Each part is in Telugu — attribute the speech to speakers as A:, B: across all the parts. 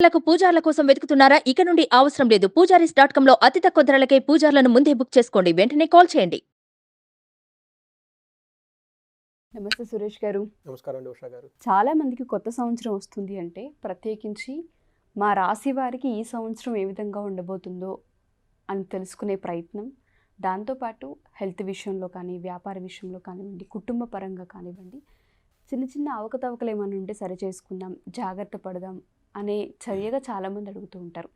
A: లకు పూజార్ల కోసం వెతుకుతున్నారా? ఇక నుండి అవసరం లేదు. పూజారీస్ డాట్ కామ్లో అతి తక్కువ ధరలకే పూజార్లను ముందే బుక్ చేసుకోండి. వెంటనే కాల్ చేయండి.
B: నమస్తే సురేష్ గారు.
C: నమస్కారం అండి ఉషా గారు.
B: చాలా మందికి కొత్త సంవత్సరం వస్తుంది అంటే ప్రత్యేకించి మా రాశి వారికి ఈ సంవత్సరం ఏ విధంగా ఉండబోతుందో అని తెలుసుకునే ప్రయత్నం. దాంతోపాటు హెల్త్ విషయంలో కానీ వ్యాపార విషయంలో కానివ్వండి కుటుంబ పరంగా కానివ్వండి చిన్న చిన్న అవకతవకలు ఏమైనా ఉంటే సరి చేసుకుందాం జాగ్రత్త పడదాం అనే చర్యగా చాలామంది అడుగుతూ ఉంటారు.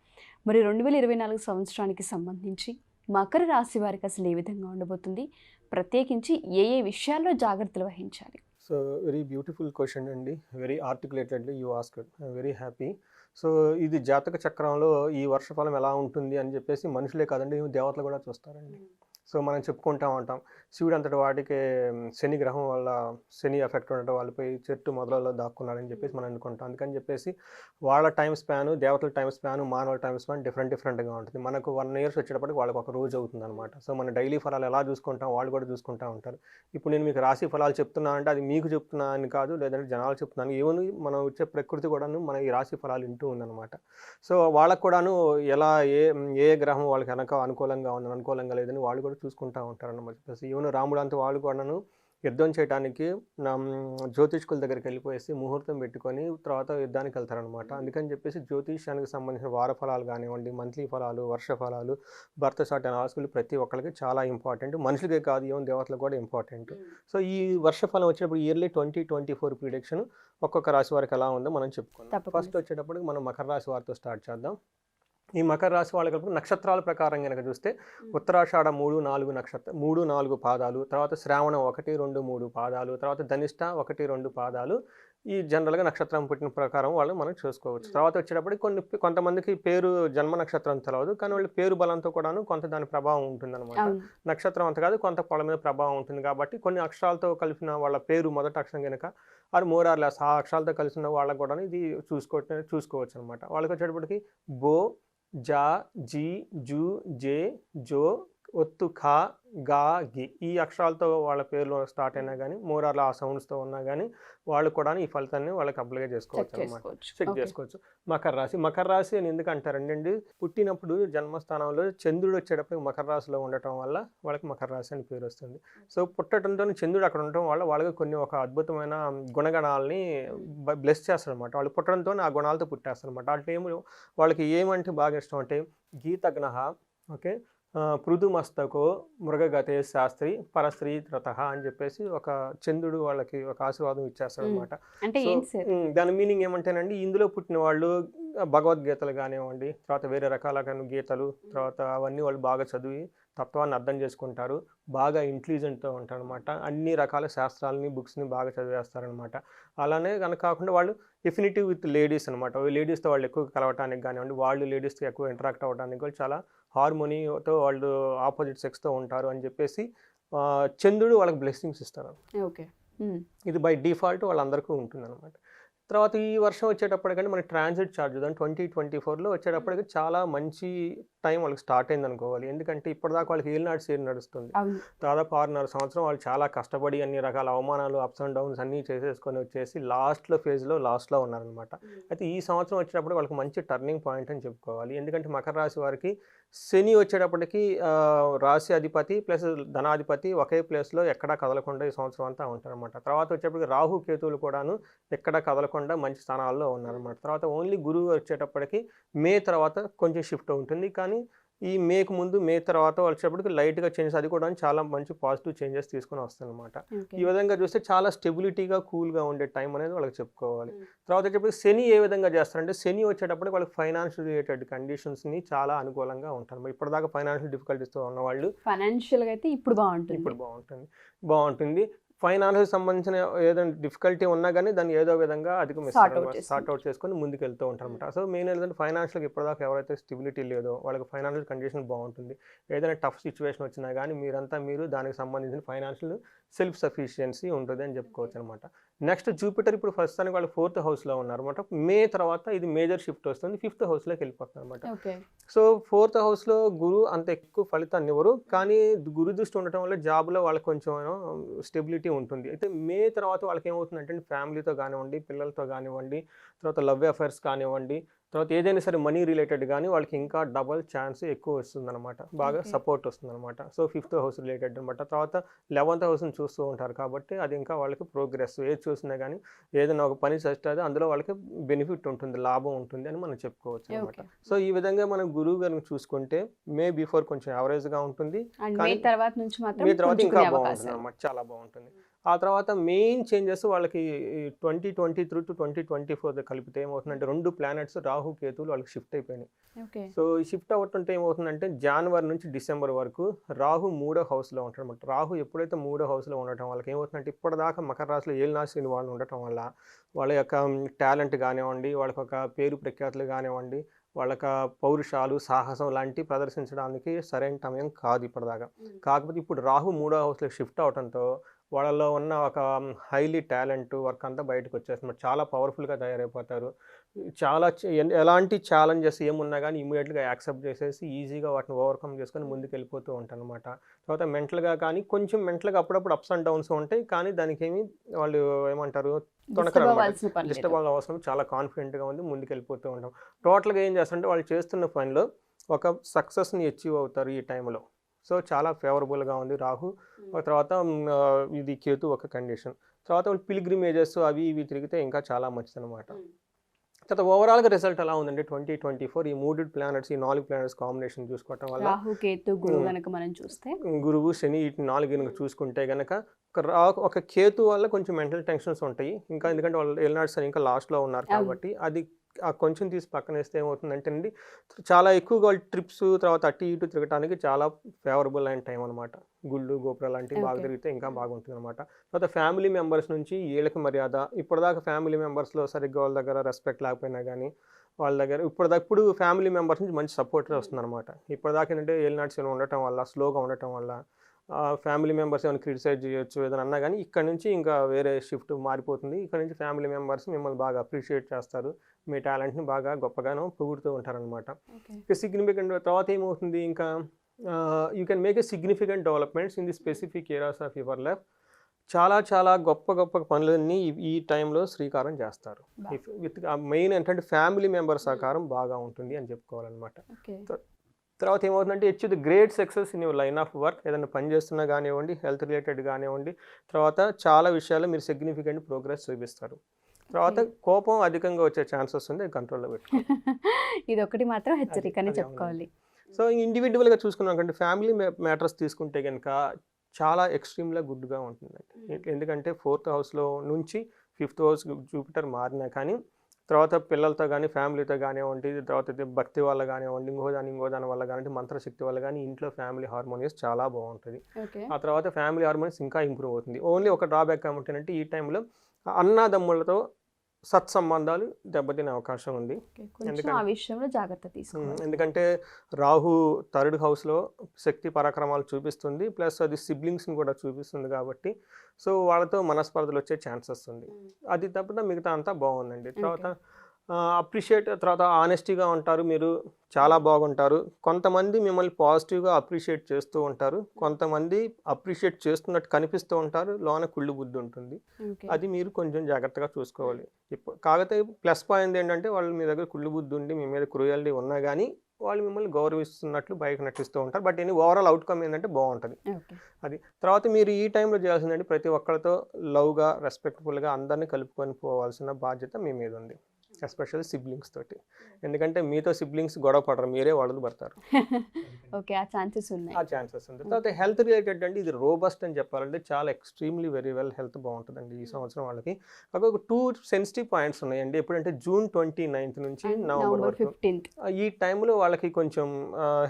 B: మరి రెండు వేల ఇరవై నాలుగు సంవత్సరానికి సంబంధించి మకర రాశి వారికి అసలు ఏ విధంగా ఉండబోతుంది? ప్రత్యేకించి ఏ ఏ విషయాల్లో జాగ్రత్తలు వహించాలి?
C: సో వెరీ బ్యూటిఫుల్ క్వశ్చన్ అండి. Very articulatedly you ask very happy so ఇది జాతక చక్రంలో ఈ వర్షఫలం ఎలా ఉంటుంది అని చెప్పేసి మనుషులే కాదండి దేవతలు కూడా చూస్తారండి. సో మనం చెప్పుకుంటా ఉంటాం. శివుడు అంతటి వాటికి శని గ్రహం వల్ల శని ఎఫెక్ట్ ఉండటం వాళ్ళపై చెట్టు మొదలలో దాక్కున్నారని చెప్పేసి మనం అనుకుంటాం. అందుకని చెప్పేసి వాళ్ళ టైం స్పాన్ దేవతల టైం స్పాన్ మానవుల టైం స్పాన్ డిఫరెంట్ డిఫరెంట్గా ఉంటుంది. మనకు వన్ ఇయర్స్ వచ్చేటప్పటికి వాళ్ళకి ఒక రోజు అవుతుంది అనమాట సో మన డైలీ ఫలాలు ఎలా చూసుకుంటాం వాళ్ళు కూడా చూసుకుంటా ఉంటారు. ఇప్పుడు నేను మీకు రాశి ఫలాలు చెప్తున్నా అంటే అది మీకు చెప్తున్నా అని కాదు లేదంటే జనాలు చెప్తున్నాను. ఏమని మనం వచ్చే ప్రకృతి కూడాను మన ఈ రాశి ఫలాలు వింటూ ఉందన్నమాట. సో వాళ్ళకు కూడాను ఎలా ఏ ఏ గ్రహం వాళ్ళకి వెనక అనుకూలంగా ఉంది అనుకూలంగా లేదని వాళ్ళు కూడా చూసుకుంటా ఉంటారు అన్నమాట ఈవెన్ రాముడు అంత వాళ్ళు కూడాను యుద్ధం చేయడానికి నా జ్యోతిష్కుల దగ్గరికి వెళ్ళిపోయేసి ముహూర్తం పెట్టుకొని తర్వాత యుద్ధానికి వెళ్తారనమాట అందుకని చెప్పేసి జ్యోతిష్యానికి సంబంధించిన వార ఫలాలు కానివ్వండి మంత్లీ ఫలాలు వర్ష ఫలాలు భర్త షాట్ అనాల్సులు ప్రతి ఒక్కరికి చాలా ఇంపార్టెంట్. మనుషులకే కాదు ఏం దేవతలకు కూడా ఇంపార్టెంట్. సో ఈ వర్షఫలం వచ్చేటప్పుడు yearly twenty twenty four prediction ఒక్కొక్క రాశి వారికి ఎలా ఉందో మనం చెప్పుకుందాం. ఫస్ట్ వచ్చేటప్పటికి మనం మకర రాశి వారితో స్టార్ట్ చేద్దాం. ఈ మకర రాశి వాళ్ళకి నక్షత్రాల ప్రకారం కనుక చూస్తే ఉత్తరాషాఢ మూడు నాలుగు నక్షత్ర మూడు నాలుగు పాదాలు తర్వాత శ్రావణం ఒకటి రెండు మూడు పాదాలు తర్వాత ధనిష్ట ఒకటి రెండు పాదాలు ఈ జనరల్గా నక్షత్రం పుట్టిన ప్రకారం వాళ్ళు మనం చూసుకోవచ్చు. తర్వాత వచ్చేటప్పటికి కొన్ని కొంతమందికి పేరు జన్మ నక్షత్రం తెలియదు కానీ వాళ్ళ పేరు బలంతో కూడాను కొంత దాని ప్రభావం ఉంటుందన్నమాట.
B: అవును.
C: నక్షత్రం అంత కాదు కొంత వాళ్ళ మీద ప్రభావం ఉంటుంది కాబట్టి కొన్ని అక్షరాలతో కలిసిన వాళ్ళ పేరు మొదటి అక్షరం కనుక ఆరు మోరార్ లెస్ ఆ అక్షరాలతో కలిసిన వాళ్ళకు కూడా ఇది చూసుకో చూసుకోవచ్చు అనమాట వాళ్ళకి వచ్చేటప్పటికి బో जा जी जू जे जो ఒత్తు ఖా గా గి ఈ అక్షరాలతో వాళ్ళ పేర్లు స్టార్ట్ అయినా కానీ మోరార్ల ఆ సౌండ్స్తో ఉన్నా కానీ వాళ్ళు కూడా ఈ ఫలితాన్ని వాళ్ళకి అప్లై చేసుకోవచ్చు అనమాట చెక్. చేసుకోవచ్చు. మకర రాశి మకర రాశి అని ఎందుకు అంటారండి అండి పుట్టినప్పుడు జన్మస్థానంలో చంద్రుడు వచ్చేటప్పుడు మకర రాశిలో ఉండటం వల్ల వాళ్ళకి మకర రాశి అని పేరు వస్తుంది. సో పుట్టడంతో చంద్రుడు అక్కడ ఉండటం వల్ల వాళ్ళకి కొన్ని ఒక అద్భుతమైన గుణగణాలని బ్లెస్ చేస్తారు అనమాట వాళ్ళు పుట్టడంతో ఆ గుణాలతో పుట్టేస్తారు అనమాట అంటే ఏమి వాళ్ళకి ఏమంటే బాగా ఇష్టం అంటే గీతగ్న ఓకే? ఆ, పృథుమస్తకో మృగగతే శాస్త్రి పరస్త్రీ రత అని చెప్పేసి ఒక చంద్రుడు వాళ్ళకి ఒక ఆశీర్వాదం ఇచ్చేస్తాడు అనమాట దాని మీనింగ్ ఏమంటేనండి ఇందులో పుట్టిన వాళ్ళు భగవద్గీతలు కానివ్వండి తర్వాత వేరే రకాల గీతలు తర్వాత అవన్నీ వాళ్ళు బాగా చదివి తత్వాన్ని అర్థం చేసుకుంటారు బాగా ఇంటెలిజెంట్తో ఉంటారు అనమాట అన్ని రకాల శాస్త్రాలని బుక్స్ని బాగా చదివేస్తారనమాట అలానే కనుక కాకుండా వాళ్ళు ఎఫినిటివ్ విత్ లేడీస్ అనమాట లేడీస్తో వాళ్ళు ఎక్కువ కలవటానికి కానివ్వండి వాళ్ళు లేడీస్తో ఎక్కువ ఇంటరాక్ట్ అవ్వడానికి వాళ్ళు చాలా హార్మోనీతో వాళ్ళు ఆపోజిట్ సెక్స్తో ఉంటారు అని చెప్పేసి చంద్రుడు వాళ్ళకి బ్లెస్సింగ్స్ ఇస్తారు
B: ఓకే.
C: ఇది బై డిఫాల్ట్ వాళ్ళందరికీ ఉంటుంది అనమాట తర్వాత ఈ వర్షం వచ్చేటప్పటికంటే మనకి ట్రాన్సిట్ ఛార్జ్ దాని ట్వంటీ ట్వంటీ ఫోర్లో వచ్చేటప్పటికి చాలా మంచి టైం వాళ్ళకి స్టార్ట్ అయింది అనుకోవాలి ఎందుకంటే ఇప్పటిదాకా వాళ్ళకి ఏలినాడు సేల్ నడుస్తుంది?
B: అవును.
C: దాదాపు ఆరున్నర సంవత్సరం వాళ్ళు చాలా కష్టపడి అన్ని రకాల అవమానాలు అప్స్ అండ్ డౌన్స్ అన్నీ చేసేసుకొని వచ్చేసి లాస్ట్లో ఫేజ్లో లాస్ట్లో ఉన్నారనమాట అయితే ఈ సంవత్సరం వచ్చేటప్పుడు వాళ్ళకి మంచి టర్నింగ్ పాయింట్ అని చెప్పుకోవాలి. ఎందుకంటే మకర రాశి వారికి శని వచ్చేటప్పటికి రాశి అధిపతి ప్లస్ ధనాధిపతి ఒకే ప్లేస్లో ఎక్కడా కదలకుండా ఈ సంవత్సరం అంతా ఉంటారన్నమాట. తర్వాత వచ్చేటప్పటికి రాహు కేతువులు కూడాను ఎక్కడా కదలకుండా మంచి స్థానాల్లో ఉన్నారన్నమాట. తర్వాత ఓన్లీ గురువు వచ్చేటప్పటికి మే తర్వాత కొంచెం షిఫ్ట్ ఉంటుంది కానీ ఈ మేకు ముందు మే తర్వాత వచ్చేటప్పటికి లైట్గా చేంజెస్ అది కూడా చాలా మంచి పాజిటివ్ చేంజెస్ తీసుకొని వస్తుందన్నమాట ఈ విధంగా చూస్తే చాలా స్టెబిలిటీగా కూల్గా ఉండే టైం అనేది వాళ్ళకి చెప్పుకోవాలి. తర్వాత వచ్చేటప్పుడు శని ఏ విధంగా చేస్తారంటే శని వచ్చేటప్పటికి వాళ్ళకి ఫైనాన్షియల్ రిలేటెడ్ కండిషన్స్ని చాలా అనుకూలంగా ఉంటారు ఇప్పటిదాకా ఫైనాన్షియల్ డిఫికల్టీస్తో ఉన్న వాళ్ళు
B: ఫైనాన్షియల్గా అయితే ఇప్పుడు బాగుంటుంది.
C: ఇప్పుడు బాగుంటుంది. బాగుంటుంది. ఫైనాన్షియల్ సంబంధించిన ఏదైనా డిఫికల్టీ ఉన్నా కానీ దాన్ని ఏదో విధంగా అధిగమిస్తారు. సార్ట్ అవుట్ చేసుకొని ముందుకు వెళ్తూ ఉంటారు అనమాట సో మెయిన్ ఏంటంటే ఫైనాన్షియల్గా ఇప్పటిదాకా ఎవరైతే స్టెబిలిటీ లేదో వాళ్ళకి ఫైనాన్షియల్ కండిషన్ బాగుంటుంది. ఏదైనా టఫ్ సిచ్యువేషన్ వచ్చినా కానీ మీరంతా మీరు దానికి సంబంధించిన ఫైనాన్షియల్ సెల్ఫ్ సఫిషియన్సీ ఉంటుంది అని చెప్పుకోవచ్చు అనమాట నెక్స్ట్ జూపిటర్ ఇప్పుడు ప్రస్తుతానికి వాళ్ళు ఫోర్త్ హౌస్లో ఉన్నారు అనమాట మే తర్వాత ఇది మేజర్ షిఫ్ట్ వస్తుంది. ఫిఫ్త్ హౌస్లోకి వెళ్ళిపోతుంది అనమాట సో ఫోర్త్ హౌస్లో గురు అంత ఎక్కువ ఫలితాన్ని ఇవ్వరు. కానీ గురు దృష్టి ఉండటం వల్ల జాబ్లో వాళ్ళకి కొంచెం స్టెబిలిటీ ఉంటుంది. అయితే మే తర్వాత వాళ్ళకి ఏమవుతుందంటే ఫ్యామిలీతో కానివ్వండి పిల్లలతో కానివ్వండి తర్వాత లవ్ అఫైర్స్ కానివ్వండి తర్వాత ఏదైనా సరే మనీ రిలేటెడ్ కానీ వాళ్ళకి ఇంకా డబల్ ఛాన్స్ ఎక్కువ వస్తుందన్నమాట. బాగా. సపోర్ట్ వస్తుందన్నమాట. సో ఫిఫ్త్ హౌస్ రిలేటెడ్ అనమాట తర్వాత లెవెంత్ హౌస్ని చూస్తూ ఉంటారు కాబట్టి అది ఇంకా వాళ్ళకి ప్రోగ్రెస్. ఏది చూసినా కానీ ఏదైనా ఒక పని చేస్తే అందులో వాళ్ళకి బెనిఫిట్ ఉంటుంది లాభం ఉంటుంది అని మనం చెప్పుకోవచ్చు అనమాట సో ఈ విధంగా మనం గురువు గారిని చూసుకుంటే మే బిఫోర్ కొంచెం యావరేజ్గా ఉంటుంది.
B: తర్వాత నుంచి మాత్రం
C: మీ తర్వాత ఇంకా బాగుంటుంది అనమాట చాలా బాగుంటుంది. ఆ తర్వాత మెయిన్ చేంజెస్ వాళ్ళకి twenty twenty three to twenty twenty four కలిపితే ఏమవుతుందంటే రెండు ప్లానెట్స్ రాహు కేతువులు వాళ్ళకి షిఫ్ట్ అయిపోయినాయి. సో ఈ షిఫ్ట్ అవ్వటంటే ఏమవుతుందంటే జనవరి నుంచి డిసెంబర్ వరకు రాహు మూడో హౌస్లో ఉంటాడు అనమాట రాహు ఎప్పుడైతే మూడో హౌస్లో ఉండటం వాళ్ళకి ఏమవుతుందంటే ఇప్పటిదాకా మకర రాశిలో ఏలినాశిని వాళ్ళు ఉండటం వల్ల వాళ్ళ యొక్క టాలెంట్ కానివ్వండి వాళ్ళకి ఒక పేరు ప్రఖ్యాతులు కానివ్వండి వాళ్ళక పౌరుషాలు సాహసం లాంటి ప్రదర్శించడానికి సరైన సమయం కాదు ఇప్పటిదాకా. కాకపోతే ఇప్పుడు రాహు మూడో హౌస్లో షిఫ్ట్ అవడంతో వాళ్ళలో ఉన్న ఒక హైలీ టాలెంట్ వర్క్ అంతా బయటకు వచ్చేస్తున్నారు చాలా పవర్ఫుల్గా తయారైపోతారు. చాలా ఎలాంటి ఛాలెంజెస్ ఏమున్నా కానీ ఇమీడియట్గా యాక్సెప్ట్ చేసేసి ఈజీగా వాటిని ఓవర్కమ్ చేసుకొని ముందుకు వెళ్ళిపోతూ ఉంటాను అనమాట తర్వాత మెంటల్గా కానీ కొంచెం మెంటల్గా అప్పుడప్పుడు అప్స్ అండ్ డౌన్స్ ఉంటాయి. కానీ దానికి ఏమి వాళ్ళు ఏమంటారు.
B: డిస్టర్బ్ అవ్వాల్సిన
C: అవసరం చాలా కాన్ఫిడెంట్గా ఉంది ముందుకు వెళ్ళిపోతూ ఉంటాం. టోటల్గా ఏం చేస్తారంటే వాళ్ళు చేస్తున్న పనిలో ఒక సక్సెస్ని అచీవ్ అవుతారు ఈ టైంలో. సో చాలా ఫేవరబుల్గా ఉంది రాహు. ఆ తర్వాత ఇది కేతు ఒక కండిషన్ తర్వాత వాళ్ళు పిలిగ్రిమేజెస్ అవి ఇవి తిరిగితే ఇంకా చాలా మంచిది అనమాట తర్వాత ఓవరాల్గా రిజల్ట్ ఎలా ఉందంటే ట్వంటీ ట్వంటీ ఫోర్ ఈ మూడు ప్లానెట్స్ ఈ నాలుగు ప్లానెట్స్ కాంబినేషన్ చూసుకోవటం వల్ల
B: రాహు కేతు గురువు
C: ఉమ్.
B: గనక మనం చూస్తే.
C: గురువు శని ఇటు నాలుగు కనుక చూసుకుంటే కనుక ఒక రా ఒక కేతు వల్ల కొంచెం మెంటల్ టెన్షన్స్ ఉంటాయి. ఇంకా ఎందుకంటే వాళ్ళు ఎల్నాడు సరే ఇంకా లాస్ట్లో ఉన్నారు. కాబట్టి అది ఆ కొంచెం తీసి పక్కన వేస్తే ఏమవుతుందంటే అండి చాలా ఎక్కువగా వాళ్ళు ట్రిప్స్ తర్వాత అటు ఇటు తిరగడానికి చాలా ఫేవరబుల్ అయిన టైం అనమాట గుళ్ళు గోపురాలు లాంటివి బాగా. తిరిగితే ఇంకా బాగుంటుంది అనమాట తర్వాత ఫ్యామిలీ మెంబర్స్ నుంచి వీళ్ళకి మర్యాద ఇప్పటిదాకా ఫ్యామిలీ మెంబర్స్లో సరిగ్గా వాళ్ళ దగ్గర రెస్పెక్ట్ లేకపోయినా కానీ వాళ్ళ దగ్గర ఇప్పుడు ఇప్పుడు ఫ్యామిలీ మెంబర్స్ నుంచి మంచి సపోర్ట్ వస్తుంది అనమాట ఇప్పటిదాకా ఏంటంటే ఏలినాట్స్ ఉండటం వల్ల స్లోగా ఉండటం వల్ల ఫ్యామిలీ మెంబర్స్ ఏమైనా క్రిటిసైజ్ చేయొచ్చు ఏదైనా అన్నా కానీ ఇక్కడ నుంచి ఇంకా వేరే షిఫ్ట్ మారిపోతుంది. ఇక్కడ నుంచి ఫ్యామిలీ మెంబర్స్ మిమ్మల్ని బాగా అప్రిషియేట్ చేస్తారు. మీ టాలెంట్ని బాగా గొప్పగానో పొగుడుతూ ఉంటారనమాట ఇంకా సిగ్నిఫికెంట్ తర్వాత ఏమవుతుంది? ఇంకా you can make a significant developments in the specific areas of your life చాలా చాలా గొప్ప గొప్ప పనులన్నీ ఈ- టైంలో శ్రీకారం చేస్తారు. విత్ మెయిన్ ఏంటంటే ఫ్యామిలీ మెంబర్ సహకారం బాగా ఉంటుంది అని చెప్పుకోవాలన్నమాట. తర్వాత ఏమవుతుందంటే ఇచ్చి the great success in your line of work ఏదైనా పని చేస్తున్నా కానివ్వండి హెల్త్ రిలేటెడ్ కానివ్వండి తర్వాత చాలా విషయాల్లో మీరు సిగ్నిఫికెంట్ ప్రోగ్రెస్ చూపిస్తారు. తర్వాత కోపం అధికంగా వచ్చే ఛాన్సెస్ ఉంది కంట్రోల్లో పెట్టు
B: ఇది ఒకటి మాత్రం హెచ్చరిక అని చెప్పుకోవాలి.
C: సో ఇండివిజువల్గా చూసుకున్నాం కంటే ఫ్యామిలీ మ్యాటర్స్ తీసుకుంటే కనుక చాలా ఎక్స్ట్రీమ్గా గుడ్గా ఉంటుందండి. ఎందుకంటే ఫోర్త్ హౌస్లో నుంచి ఫిఫ్త్ హౌస్ జూపిటర్ మారినా కానీ తర్వాత పిల్లలతో కానీ ఫ్యామిలీతో కానివ్వండి తర్వాత భక్తి వల్ల కానివ్వండి ఇంకో దాని ఇంకో దాని వల్ల కానివ్వండి మంత్రశక్తి వల్ల కానీ ఇంట్లో ఫ్యామిలీ హార్మోనియస్ చాలా బాగుంటుంది. ఆ తర్వాత ఫ్యామిలీ హార్మోనియస్ ఇంకా ఇంప్రూవ్ అవుతుంది. ఓన్లీ ఒక డ్రాబ్యాక్ ఏమంటేనంటే ఈ టైంలో అన్నదమ్ములతో సత్సంబంధాలు దెబ్బతినే అవకాశం ఉంది. ఎందుకంటే-
B: ఆ విషయంలో జాగ్రత్త తీసుకోవాలి.
C: ఎందుకంటే రాహు థర్డ్ హౌస్లో శక్తి పరాక్రమాలు చూపిస్తుంది ప్లస్ అది సిబ్లింగ్స్ని కూడా చూపిస్తుంది కాబట్టి సో వాళ్ళతో మనస్పర్ధలు వచ్చే ఛాన్సెస్ ఉంది. అది తప్ప మిగతా అంతా బాగుందండి. తర్వాత అప్రిషియేట్ తర్వాత ఆనెస్టీగా ఉంటారు మీరు చాలా బాగుంటారు. కొంతమంది మిమ్మల్ని పాజిటివ్గా అప్రిషియేట్ చేస్తూ ఉంటారు. కొంతమంది అప్రిషియేట్ చేస్తున్నట్టు కనిపిస్తూ ఉంటారు. లోన కుళ్ళు బుద్ధి ఉంటుంది. అది మీరు కొంచెం జాగ్రత్తగా చూసుకోవాలి. కాకపోతే ప్లస్ పాయింట్ ఏంటంటే వాళ్ళు మీ దగ్గర కుళ్ళు బుద్ధి ఉండి మీ మీద క్రూయాలిటీ ఉన్నా కానీ వాళ్ళు మిమ్మల్ని గౌరవిస్తున్నట్లు బయట నటిస్తూ ఉంటారు. బట్ ఎనీ ఓవరాల్ అవుట్కమ్ ఏంటంటే బాగుంటుంది. అది తర్వాత మీరు ఈ టైంలో చేయాల్సిందంటే ప్రతి ఒక్కరితో లవ్గా రెస్పెక్ట్ఫుల్గా అందరినీ కలుపుకొని పోవాల్సిన బాధ్యత మీ మీద ఉంది. ఎస్పెషల్లీ సిబ్లింగ్స్ తోటి. ఎందుకంటే మీతో సిబ్లింగ్స్ గొడవ పడరు మీరే వాళ్ళు పడతారు.
B: ఓకే ఆ ఛాన్సెస్ ఉన్నాయి.
C: ఆ ఛాన్సెస్ ఉంది తర్వాత హెల్త్ రిలేటెడ్ అంటే ఇది రోబస్ట్ అని చెప్పాలంటే చాలా ఎక్స్ట్రీమ్లీ వెరీ వెల్ హెల్త్ బాగుంటుందండి ఈ సంవత్సరం వాళ్ళకి. కాకపోతే టూ సెన్సిటివ్ పాయింట్స్ ఉన్నాయండి. ఎప్పుడంటే జూన్ ట్వంటీ నైన్త్ నుంచి నవంబర్ వరకు. ఈ టైంలో వాళ్ళకి కొంచెం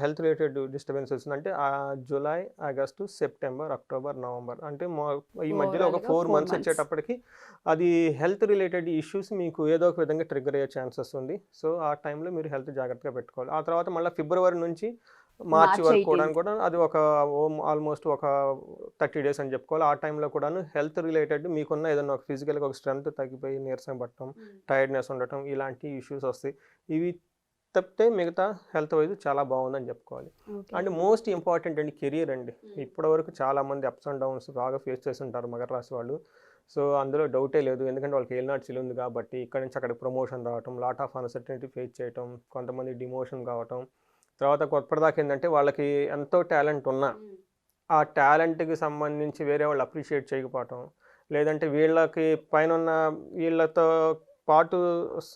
C: హెల్త్ రిలేటెడ్ డిస్టర్బెన్స్ వస్తుందంటే ఆ, July August September October November అంటే ఈ మధ్యలో ఒక ఫోర్ మంత్స్. వచ్చేటప్పటికి అది హెల్త్ రిలేటెడ్ ఇష్యూస్ మీకు ఏదో ఒక విధంగా ట్రిగ్గర్ అయ్యే ఛాన్సెస్ ఉంది. సో ఆ టైంలో మీరు హెల్త్ జాగ్రత్తగా పెట్టుకోవాలి. ఆ తర్వాత మళ్ళీ ఫిబ్రవరి నుంచి మార్చి వరకు కూడా
B: 18th.
C: కూడా అది ఒక ఆల్మోస్ట్ ఒక థర్టీ డేస్ అని చెప్పుకోవాలి. ఆ టైంలో కూడాను హెల్త్ రిలేటెడ్ మీకున్న ఏదైనా ఒక ఫిజికల్గా ఒక స్ట్రెంత్ తగ్గిపోయి నీరసం పట్టడం టైర్డ్నెస్ ఉండటం ఇలాంటి ఇష్యూస్ వస్తాయి. ఇవి తప్పితే మిగతా హెల్త్ వైజ్ చాలా బాగుందని చెప్పుకోవాలి. అండ్ మోస్ట్ ఇంపార్టెంట్ అండి కెరియర్ అండి. ఇప్పటివరకు చాలా మంది అప్స్ అండ్ డౌన్స్ బాగా ఫేస్ చేసి ఉంటారు మకర రాశి వాళ్ళు. సో అందులో డౌటే లేదు. ఎందుకంటే వాళ్ళకి ఏలినాటి చిల్ ఉంది కాబట్టి ఇక్కడ నుంచి అక్కడికి ప్రమోషన్ రావటం లాట్ ఆఫ్ అన్సర్టనిటీ ఫేస్ చేయటం కొంతమంది డిమోషన్ కావటం. తర్వాత కొత్తదాకా ఏంటంటే వాళ్ళకి ఎంతో టాలెంట్ ఉన్నా ఆ టాలెంట్కి సంబంధించి వేరే వాళ్ళు అప్రిషియేట్ చేయకపోవటం. లేదంటే వీళ్ళకి పైన ఉన్న వీళ్ళతో పాటు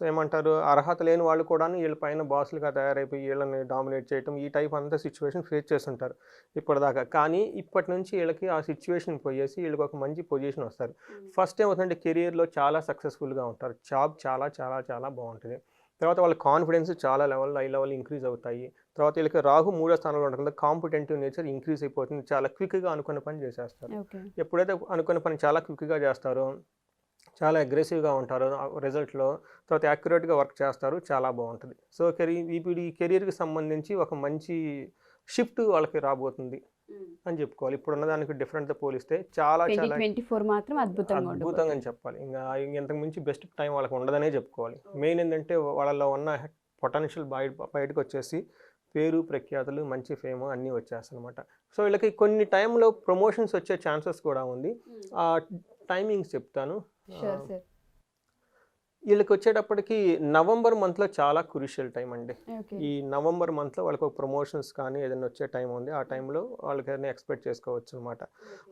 C: ఏమంటారు అర్హత లేని వాళ్ళు కూడా వీళ్ళ పైన బాసులుగా తయారైపోయి వీళ్ళని డామినేట్ చేయటం ఈ టైప్ అంతా సిచ్యువేషన్ ఫేస్ చేస్తుంటారు ఇప్పటిదాకా. కానీ ఇప్పటి నుంచి వీళ్ళకి ఆ సిచ్యువేషన్ పోయేసి వీళ్ళకి ఒక మంచి పొజిషన్ వస్తారు. ఫస్ట్ ఏమవుతుందంటే కెరియర్లో చాలా సక్సెస్ఫుల్గా ఉంటారు. జాబ్ చాలా చాలా చాలా బాగుంటుంది. తర్వాత వాళ్ళ కాన్ఫిడెన్స్ చాలా లెవెల్ హై లెవెల్ ఇంక్రీజ్ అవుతాయి. తర్వాత వీళ్ళకి రాహు మూడో స్థానంలో వల్ల కాంపిటెంటివ్ నేచర్ ఇంక్రీజ్ అయిపోతుంది. చాలా క్విక్గా అనుకున్న పని చేసేస్తారు. ఎప్పుడైతే అనుకున్న పని చాలా క్విక్గా చేస్తారో చాలా అగ్రెసివ్గా ఉంటారు. రిజల్ట్లో తర్వాత యాక్యురేట్గా వర్క్ చేస్తారు. చాలా బాగుంటుంది. సో కెరీర్ ఇప్పుడు ఈ కెరీర్కి సంబంధించి ఒక మంచి షిఫ్ట్ వాళ్ళకి రాబోతుంది అని చెప్పుకోవాలి. ఇప్పుడు ఉన్నదానికి డిఫరెంట్తో పోలిస్తే చాలా చాలా
B: ట్వంటీ ఫోర్ మాత్రం అద్భుతంగా
C: అద్భుతంగా అని చెప్పాలి. ఇంకా ఇంతకు మించి బెస్ట్ టైం వాళ్ళకి ఉండదనే చెప్పుకోవాలి. మెయిన్ ఏంటంటే వాళ్ళలో ఉన్న పొటెన్షియల్ బయట బయటకు వచ్చేసి పేరు ప్రఖ్యాతులు మంచి ఫేమ్ అన్నీ వచ్చేస్తాయి అనమాట సో వీళ్ళకి కొన్ని టైంలో ప్రమోషన్స్ వచ్చే ఛాన్సెస్ కూడా ఉంది. ఆ టైమింగ్స్ చెప్తాను. వీళ్ళకి వచ్చేటప్పటికి నవంబర్ మంత్లో చాలా క్రూషియల్ టైం అండి. ఈ నవంబర్ మంత్లో వాళ్ళకి ఒక ప్రమోషన్స్ కానీ ఏదైనా వచ్చే టైం ఉంది ఆ టైంలో వాళ్ళకి ఏదైనా ఎక్స్పెక్ట్ చేసుకోవచ్చు అనమాట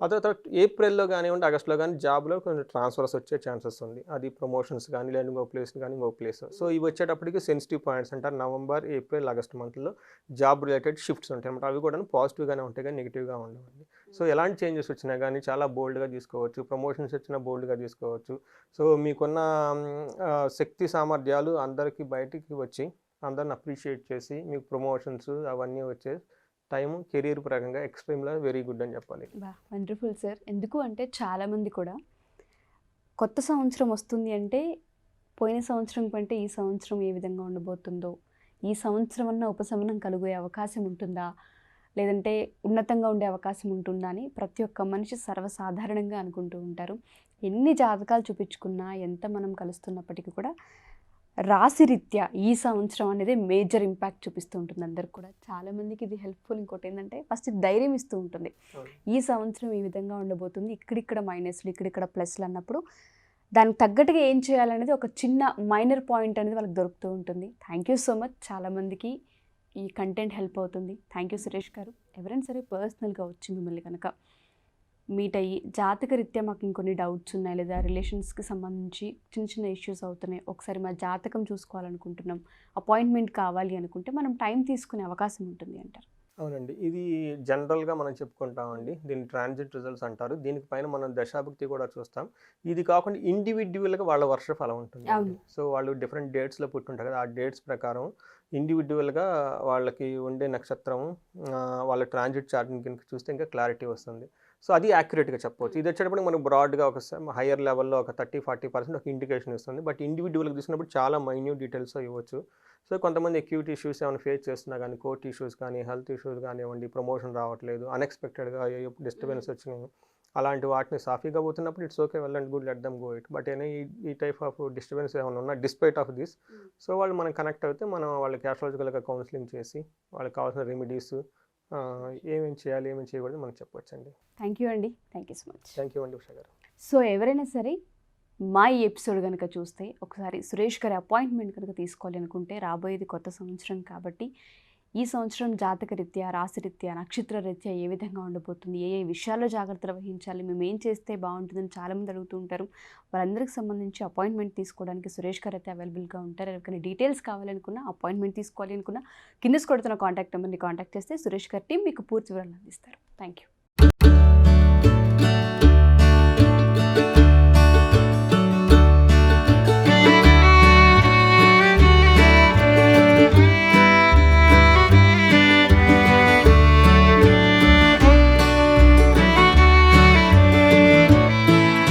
C: ఆ తర్వాత ఏప్రిల్లో కానివ్వండి ఆగస్ట్లో కానీ జాబ్లో కొంచెం ట్రాన్స్ఫర్స్ వచ్చే ఛాన్సెస్ ఉంది. అది ప్రమోషన్స్ కానీ లేదా ఇంకో ప్లేస్ కానీ ఇంకో ప్లేస్ సో ఇవి వచ్చేటప్పటికి సెన్సిటివ్ పాయింట్స్ అంటారు నవంబర్ ఏప్రిల్ ఆగస్ట్ మంత్లో జాబ్ రిలేటెడ్ షిఫ్ట్స్ ఉంటాయి అనమాట అవి కూడా పాజిటివ్గానే ఉంటాయి కానీ నెగిటివ్గా ఉండవండి. సో ఎలాంటి చేంజెస్ వచ్చినా కానీ చాలా బోల్డ్గా తీసుకోవచ్చు ప్రమోషన్స్ వచ్చినా బోల్డ్గా తీసుకోవచ్చు. సో మీకున్న శక్తి సామర్థ్యాలు అందరికీ బయటికి వచ్చి అందరిని అప్రిషియేట్ చేసి మీకు ప్రమోషన్స్ అవన్నీ వచ్చే టైం కెరీర్ పరంగా ఎక్స్ట్రీమ్లో వెరీ గుడ్ అని చెప్పాలి.
B: Wonderful sir. ఎందుకు అంటే చాలామంది కూడా కొత్త సంవత్సరం వస్తుంది అంటే పోయిన సంవత్సరం కంటే ఈ సంవత్సరం ఏ విధంగా ఉండబోతుందో ఈ సంవత్సరం అన్న ఉపశమనం కలిగే అవకాశం ఉంటుందా? లేదంటే ఉన్నతంగా ఉండే అవకాశం ఉంటుందా అని ప్రతి ఒక్క మనిషి సర్వసాధారణంగా అనుకుంటూ ఉంటారు. ఎన్ని జాతకాలు చూపించుకున్నా ఎంత మనం కలుస్తున్నప్పటికీ కూడా రాశిరీత్యా ఈ సంవత్సరం అనేది మేజర్ ఇంపాక్ట్ చూపిస్తూ ఉంటుంది అందరికి కూడా. చాలామందికి ఇది హెల్ప్ఫుల్. ఇంకోటి ఏంటంటే ఫస్ట్ ధైర్యం ఇస్తూ ఉంటుంది. ఈ సంవత్సరం ఈ విధంగా ఉండబోతుంది. ఇక్కడిక్కడ మైనస్లు ఇక్కడిక్కడ ప్లస్లు అన్నప్పుడు దానికి తగ్గట్టుగా ఏం చేయాలనేది ఒక చిన్న మైనర్ పాయింట్ అనేది వాళ్ళకి దొరుకుతూ ఉంటుంది. Thank you so much. చాలామందికి ఈ కంటెంట్ హెల్ప్ అవుతుంది. Thank you Suresh garu. ఎవరైనా సరే పర్సనల్గా వచ్చి మిమ్మల్ని కనుక మీట్ అయ్యి జాతక రీత్యా మాకు ఇంకొన్ని డౌట్స్ ఉన్నాయి లేదా రిలేషన్స్కి సంబంధించి చిన్న చిన్న ఇష్యూస్ అవుతున్నాయి ఒకసారి మా జాతకం చూసుకోవాలనుకుంటున్నాం అపాయింట్మెంట్ కావాలి అనుకుంటే మనం టైం తీసుకునే అవకాశం ఉంటుంది అంటారు.
C: అవునండి. ఇది జనరల్గా మనం చెప్పుకుంటామండి. దీన్ని ట్రాన్సిట్ రిజల్ట్స్ అంటారు. దీనిపైన మనం దశాభక్తి కూడా చూస్తాం. ఇది కాకుండా ఇండివిజువల్గా వాళ్ళ వర్ష ఫలం ఉంటుంది. సో వాళ్ళు డిఫరెంట్ డేట్స్లో పుట్టుంటారు కదా. ఆ డేట్స్ ప్రకారం ఇండివిజువల్గా వాళ్ళకి ఉండే నక్షత్రం వాళ్ళ ట్రాన్సిట్ చార్ట్ని కనుక చూస్తే ఇంకా క్లారిటీ వస్తుంది. సో అది యాక్యురేట్గా చెప్పవచ్చు. ఇది వచ్చేటప్పుడు మనకు బ్రాడ్గా ఒక హయ్యర్ లెవెల్లో ఒక థర్టీ ఫార్టీ పర్సెంట్ ఒక ఇండికేషన్ ఇస్తుంది. బట్ ఇండివిజువల్గా చూసినప్పుడు చాలా మైన్యూట్ డీటెయిల్స్ ఇవ్వచ్చు. సో కొంతమంది అక్యూట్ ఇష్యూస్ ఏమైనా ఫేస్ చేస్తున్నా కానీ కోర్ట్ ఇష్యూస్ కానీ హెల్త్ ఇష్యూస్ కానివ్వండి ప్రమోషన్ రావట్లేదు అన్ఎక్స్పెక్టెడ్గా డిస్టర్బెన్స్ వచ్చినాయి అలాంటి వాటిని సాఫీగా పోతున్నప్పుడు it's okay well and good let them go it. But ఏమైనా ఈ టైప్ ఆఫ్ డిస్టర్బెన్స్ ఏమైనా ఉన్నా డిస్పైట్ ఆఫ్ దిస్. సో వాళ్ళు మనం కనెక్ట్ అయితే మనం వాళ్ళకి ఆస్ట్రాలజికల్గా కౌన్సిలింగ్ చేసి వాళ్ళకి కావాల్సిన రెమెడీస్ ఏమేమి చేయాలి ఏమేమి చేయకూడదు మనం చెప్పొచ్చండి.
B: థ్యాంక్ యూ అండి. Thank you so much
C: thank you అండి ఉషా గారు.
B: సో ఎవరైనా సరే మా ఈ ఎపిసోడ్ కనుక చూస్తే ఒకసారి సురేష్ గారి అపాయింట్మెంట్ కనుక తీసుకోవాలి అనుకుంటే రాబోయేది కొత్త సంవత్సరం కాబట్టి ఈ సంవత్సరం జాతకరీత్యా రాశిరీత్యా నక్షత్ర రీత్యా ఏ విధంగా ఉండబోతుంది ఏ ఏ విషయాల్లో జాగ్రత్తలు వహించాలి? మేము ఏం చేస్తే బాగుంటుందని చాలామంది అడుగుతూ ఉంటారు. వాళ్ళందరికి సంబంధించి అపాయింట్మెంట్ తీసుకోవడానికి సురేష్ గారు అయితే అవైలబుల్గా ఉంటారు. ఎవరికైనా డీటెయిల్స్ కావాలనుకున్నా అపాయింట్మెంట్ తీసుకోవాలి అనుకున్నా కింద కొడుతున్న కాంటాక్ట్ నెంబర్ని కాంటాక్ట్ చేస్తే సురేష్ గారి టీం మీకు పూర్తి వివరాలు అందిస్తారు. Thank you